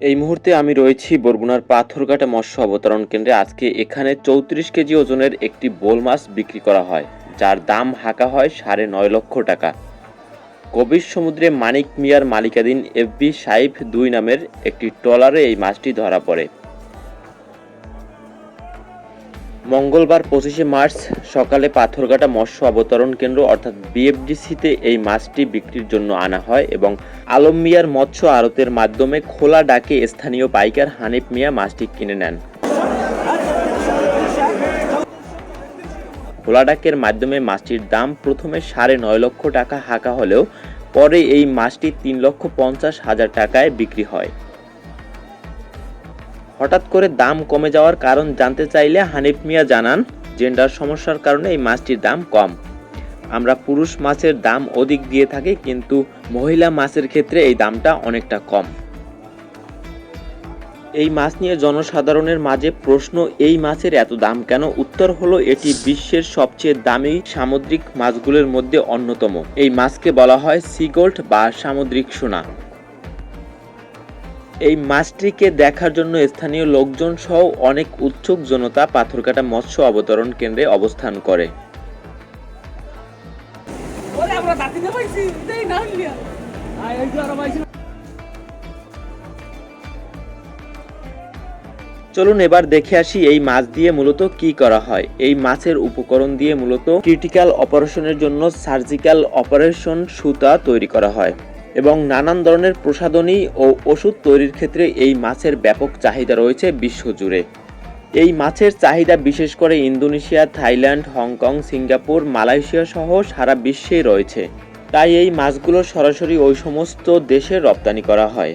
এই মুহূর্তে আমি রয়েছি বরগুনার পাথরঘাটা মৎস্য অবতরণ কেন্দ্রে। আজকে এখানে চৌত্রিশ কেজি ওজনের একটি বোল মাছ বিক্রি করা হয়, যার দাম হাঁকা হয় সাড়ে নয় লক্ষ টাকা। কবির সমুদ্রে মানিক মিয়ার মালিকাধীন এফবি সাইফ দুই নামের একটি ট্রলারে এই মাছটি ধরা পড়ে। মঙ্গলবার পঁচিশে মার্চ সকালে পাথরঘাটা মৎস্য অবতরণ কেন্দ্র অর্থাৎ বিএফডিসিতে এই মাছটি বিক্রির জন্য আনা হয় এবং আলম মিয়ার মৎস্য আড়তের মাধ্যমে খোলা ডাকে স্থানীয় পাইকার হানিফ মিয়া মাছটি কিনে নেন। খোলা ডাকের মাধ্যমে মাছটির দাম প্রথমে সাড়ে নয় লক্ষ টাকা হাঁকা হলেও পরে এই মাছটি তিন লক্ষ পঞ্চাশ হাজার টাকায় বিক্রি হয়। হঠাৎ করে দাম কমে যাওয়ার কারণ জানতে চাইলে হানিফ মিয়া জানান, জেন্ডার সমস্যার কারণে এই মাছটির দাম কম। আমরা পুরুষ মাছের দাম অধিক দিয়ে থাকি, কিন্তু মহিলা মাছের ক্ষেত্রে এই দামটা অনেকটা কম। এই মাছ নিয়ে জনসাধারণের মাঝে প্রশ্ন, এই মাছের এত দাম কেন? উত্তর হলো, এটি বিশ্বের সবচেয়ে দামি সামুদ্রিক মাছগুলোর মধ্যে অন্যতম। এই মাছকে বলা হয় সিগোল্ড বা সামুদ্রিক সোনা। এই মাছটিকে দেখার জন্য স্থানীয় লোকজন সহ অনেক উৎসুক জনতা পাথরকাটা মৎস্য অবতরণ কেন্দ্রে অবস্থান করে। চলুন এবার দেখে আসি এই মাছ দিয়ে মূলত কি করা হয়। এই মাছের উপকরণ দিয়ে মূলত ক্রিটিক্যাল অপারেশনের জন্য সার্জিক্যাল অপারেশন সুতা তৈরি করা হয়। এবং নানান ধরনের প্রসাধনী ও ওষুধ তৈরির ক্ষেত্রে এই মাছের ব্যাপক চাহিদা রয়েছে বিশ্বজুড়ে। এই মাছের চাহিদা বিশেষ করে Indonesia, Thailand, Hong Kong, Singapore, Malaysia সহ সারা বিশ্বেই রয়েছে। তাই এই মাছগুলো সরাসরি ওই সমস্ত দেশে রপ্তানি করা হয়।